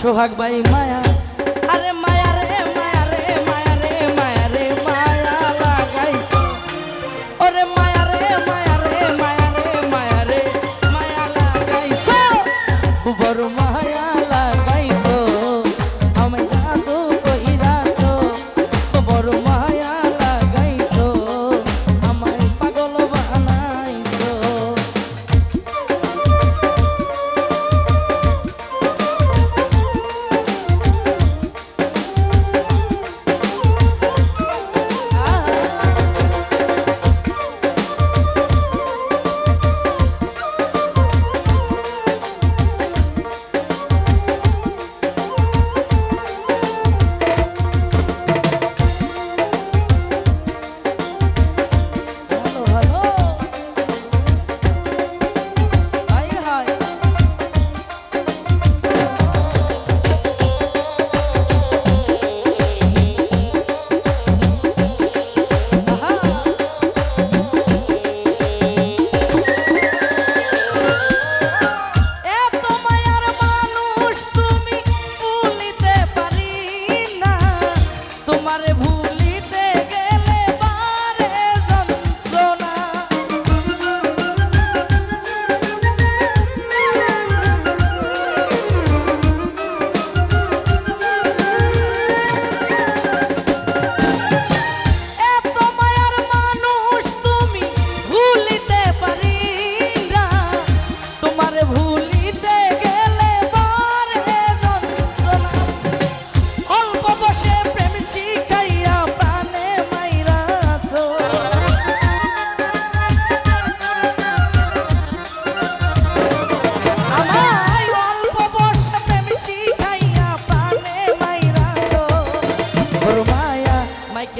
সোহাগ by মায়া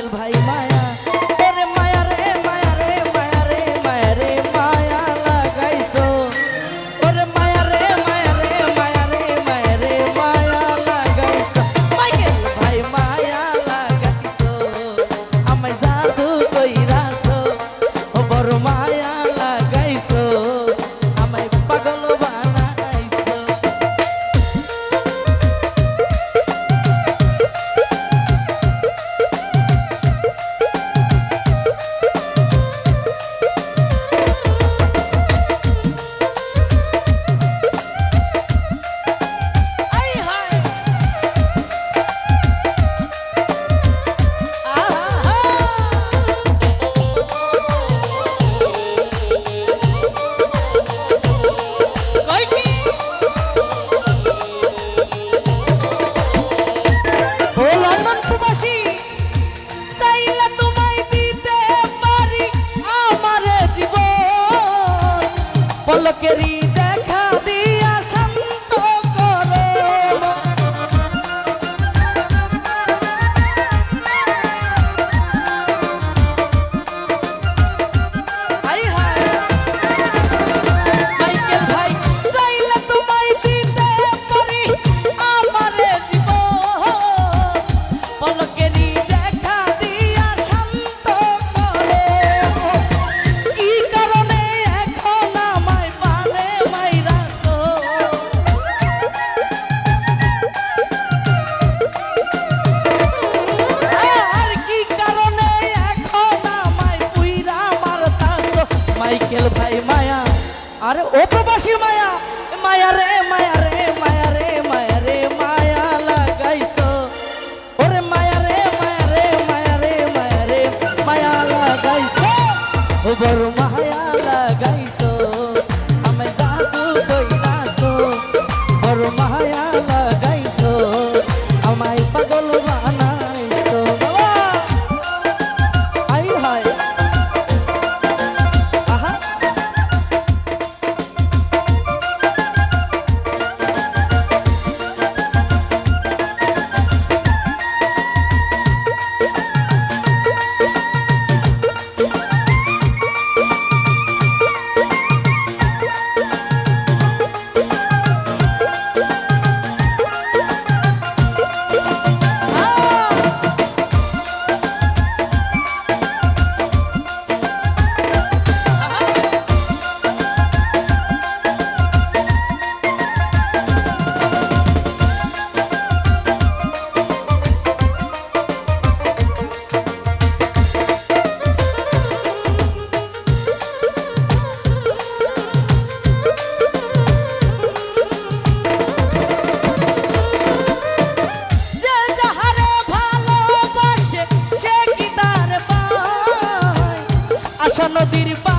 ভাই মায়া। আর ও প্রবাসী মায়া মায়া রে মায়া রে। फिर पा